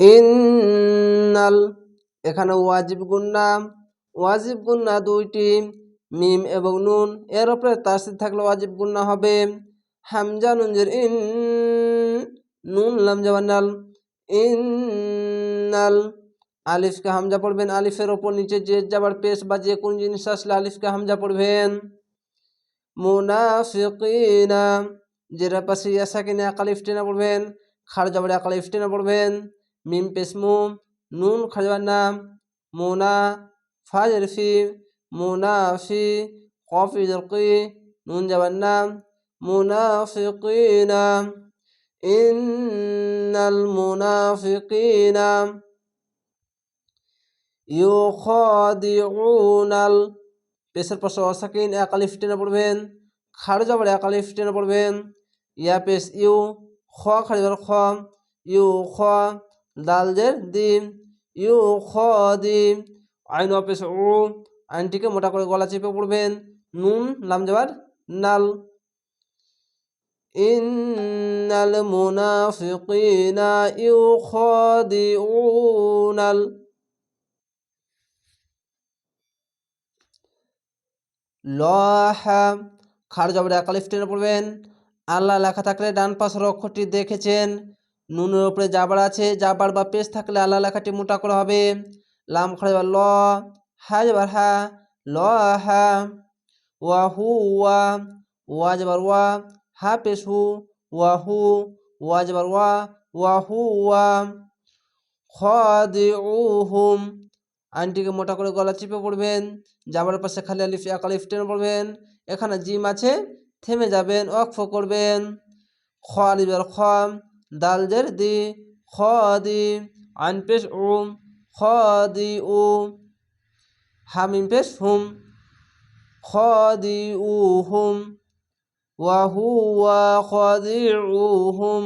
ইন্নাল, এখানে ওয়াজিব গুন্না ওয়াজিব গুন্না দুইটি, মিম এবং নুন, এর উপরে তাসিদ থাকলে ওয়াজিব গুন্না হবে। হামজা, নুনজের ইন, নুন, লাম জাবান্নাল ইন্নাল, আলিফকে হামজা পড়বেন, আলিফের ওপর নিচে যে যাবার পেশ বা যে কোন জিনিস আসলে আলিফকে হামজা পড়বেন। মুনাফিকিনা, যেটা পাশে ইয়াসাকিনে আকালিফ টেনে পড়বেন। খার যাবার আকালিফ টেনে পড়বেন মিম পেশ মু নুন খাজবার নাম মুনা ফাজের ফি মুনাফি কফি জলকি নুন যাবার নাম মুনাফিকিনা ইন্নাল মুনাফিকিনা ইউখাদিউনাল পেশের পাশে অসাকিন এক আলিফ টেনে পড়বেন খাড় যাবার এক আলিফ টেনে পড়বেন ইয়া পেশ ইউ খ যাবার খ, ইউ, খ দাল জের দিম, ইউ, খ, দিম। আইন অপেশ উ, আইনটিকে মোটা করে গলা চেপে পড়বেন। নুন, লাম যাবার নাল। ইন্নাল মুনাফিকিনা ইউখাদিউনাল। লহা, খার জবরে একালিফ টেনে পড়বেন। আল্লাহ লেখা থাকলে ডান পাশের অক্ষরটি দেখেছেন। নুনের উপরে জাবার আছে জাবার বা পেশ থাকলে আল্লাহ লেখাটি মোটা করা হবে। লাম যাবার ল, হা যাবার হা, ল, হা, ওয়া, হু, ওয়া ওয়া যাবার ওয়া, হা পেশ হু, ওয়া হু, ওয়া যাবার ওয়া ওয়া, হু, ওয়া, খাদিউহুম। আইনটিকে মোটা করে গলা চিপে পড়বেন, যাবার পাশে খালি আলিফ, এক আলিফ টেনে পড়বেন। এখানে জিম আছে থেমে যাবেন অক্ফ করবেন। খ আলিফের খ দালজের দি খ দি আইন পেশ উম খ দি উ, হামিম পেশ হুম খ দি উ হুম, ওয়া খ দি উ হুম,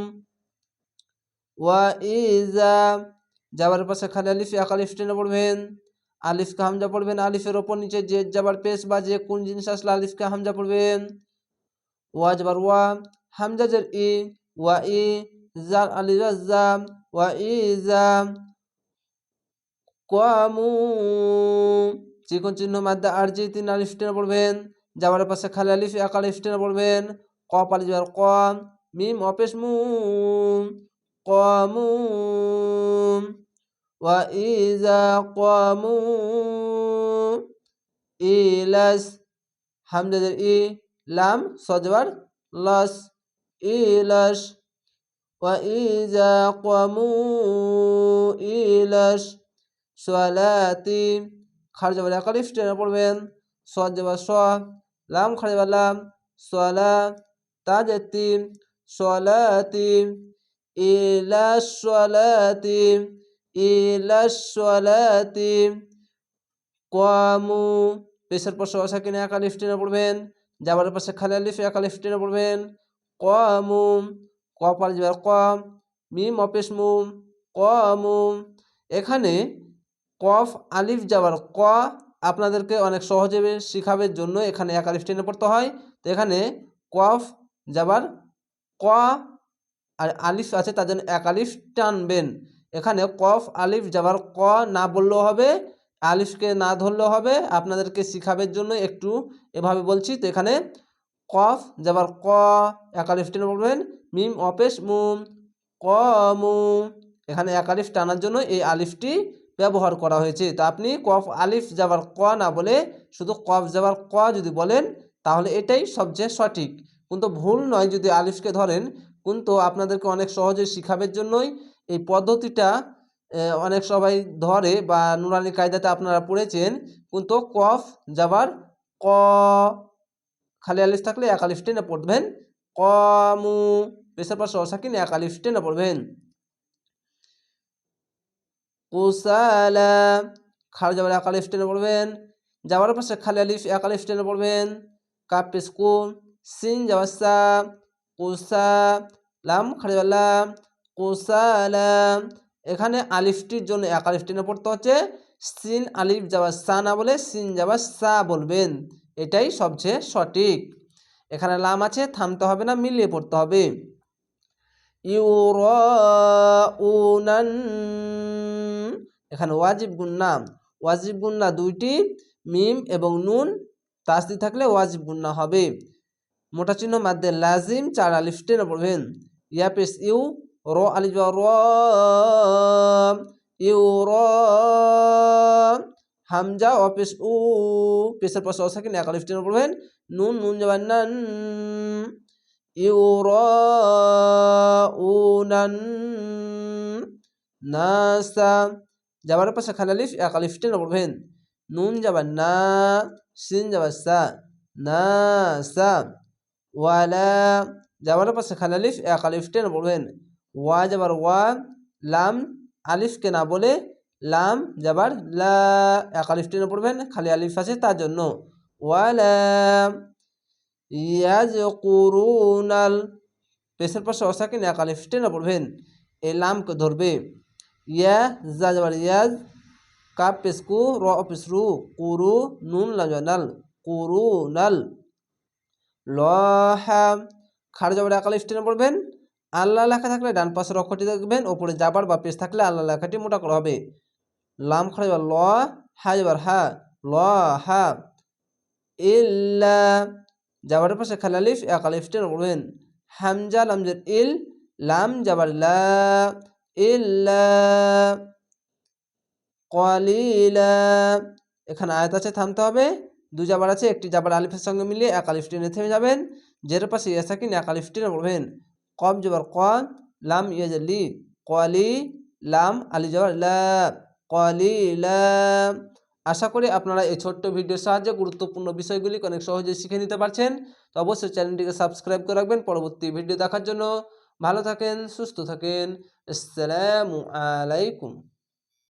ওয়া ইজা, যাবার পাশে খালি আলিফ, এক আলিফ টেনে পড়বেন। আলিফকে হামজা পড়বেন, আলিফের ওপর নিচে যে যাবার পেশ বা যে কোন জিনিস আসলে আলিফকে হামজা পড়বেন। ওয়া জবর ওয়া হামজা ই ওয়া ই জার আলি রাজ্জা ওয়া ইজা কামু চিকন চিহ্ন মাদ্দা আর জি তিন আলি টেনে পড়বেন। যাবার পাশে খালি আলিফ, এক আলিফ টেনে পড়বেন। ক পালি যাবার ক মিম, অপেশ মু। কামু। ওয়া ইজা কমু। ইলাস হামজাদের ই। লাম সজবার লস ইলস وإذا قاموا إلس সলাতি খারজ যাবার একালিফ টেনে পড়বেন সজ যাবার স লাম খারজ যাবার লাম সলা তাজেতি সলাতি إلى الصلاة إلى الصلاة قاموا পেশের পাশে অসাকিনে একা লিফ টেনে পড়বেন যাবার পাশে খালি আলিফ, একা লিফ টেনে পড়বেন। কমু ক পাল যাবার ক মিম অপেশ মুম ক মুম এখানে কফ, আলিফ যাবার ক আপনাদেরকে অনেক সহজে শিখাবের জন্য এখানে এক আলিফ টেনে পড়তে হয়। তো এখানে কফ যাবার ক আর আলিফ আছে, তার জন্য এক আলিফ টানবেন। এখানে কফ, আলিফ যাবার ক না বললেও হবে। আলিফকে না ধরলেও হবে, আপনাদেরকে শিখাবের জন্য একটু এভাবে বলছি। তো এখানে কফ, যাবার ক, এক আলিফ বলবেন, মিম অপেশ মুম, ক মু এখানে এক আলিফ টানার জন্য এই আলিফটি ব্যবহার করা হয়েছে। তো আপনি কফ, আলিফ, যাবার ক না বলে শুধু কফ, যাবার ক যদি বলেন, তাহলে এটাই সবচেয়ে সঠিক। কিন্তু ভুল নয় যদি আলিফকে ধরেন, কিন্তু আপনাদেরকে অনেক সহজে শিখাবের জন্যই এই পদ্ধতিটা অনেক সবাই ধরে বা নুরানি কায়দাতে আপনারা পড়েছেন, কিন্তু কফ যাবার ক, খালি আলিফ থাকলে এক আলিফ টেনে পড়বেন। কমু পেশার পাশে অসাকিন এক আলিফ টেনে পড়বেন। কুসালা, খাল যাবার এক আলিফ টেনে পড়বেন। যাওয়ার পাশে খালি আলিফ এক আলিফ টেনে পড়বেন। কাপ পেসকু সিন যাবার সা, কুসা, লাম খাড়িওয়ালাম কুসালাম এখানে আলিফটির জন্য এক আলিফ টেনে পড়তে হচ্ছে। সিন আলিফ যাওয়া সা না বলে সিন যাওয়া সা বলবেন। এটাই সবচেয়ে সঠিক। এখানে লাম আছে, থামতে হবে না, মিলিয়ে পড়তে হবে। ইউরাউনান। এখানে ওয়াজিব গুন্না ওয়াজিব গুন্না দুইটি, মিম এবং নুন। তাসদি থাকলে ওয়াজিব গুন্না হবে। মোটা চিহ্ন মাদ্দে লাজিম, চার আলিফ টেনে পড়বেন। ইয়াপেস ইউ র আলিফ র ইউ র হামজা অপেশ উ, পেশের পাশে অসাকিন এক আলিফ টেনে পড়বেন। নুন নুন যাবেন নান। ইউ র, উ নান। নাসা যাবার পাশে খালালিফ এক আলিফ টেনে পড়বেন। নুন যাবার না, সিন যাবার সা, না সা, ওয়ালা যাবার পাশে খালালিফ এক আলিফ টেনে পড়বেন। ওয়া যাবার ওয়া, লাম, আলিফকে না বলে লাম যাবার লা। এক আলিফ টেনে পড়বেন, খালি আলিফ আছে তার জন্য। ওয়ালা ইয়াজ কুরুনাল পেশের পাশে অসাকিন এক আলিফ টেনে পড়বেন এই লামকে ধরবে। ইয়া, জা যাবার ইয়াজ, কাপ পেসকু র পেসরু কুরু, নুন লাজানাল কুরু, নাল। লহা খার যাবার এক আলিফ টেনে পড়বেন আল্লাহ লেখা থাকলে ডান পাশের অক্ষরটি দেখবেন, ওপরে যাবার বা পেশ থাকলে আল্লাহ লেখাটি মোটা করা হবে। লাম খাড়া যাবার ল, হা যাবার হা, ল, হা। ইল্লা, যাবার পাশে খালালিফ এক আলিফ টেনে পড়বেন। হামজা, লামজের ইল, লাম, যাবার লা। এখানে আয়াত আছে, থামতে হবে। দু জাবার আছে, একটি জাবার আলিফের সঙ্গে মিলিয়ে এক আলিফ টেনে থেমে যাবেন। যের পাশে ইয়াসাকিন এক আলিফ টেনে পড়বেন। কম জবর ক লাম ইয়াজলি কলি, লাম, আলি যাবার কলি ল আশা করি আপনারা এই ছোট্ট ভিডিওর সাহায্যে গুরুত্বপূর্ণ বিষয়গুলি অনেক সহজে শিখে নিতে পারছেন। তো অবশ্যই চ্যানেলটিকে সাবস্ক্রাইব করে রাখবেন। পরবর্তী ভিডিও দেখার জন্য ভালো থাকেন, সুস্থ থাকেন। আসসালামু আলাইকুম।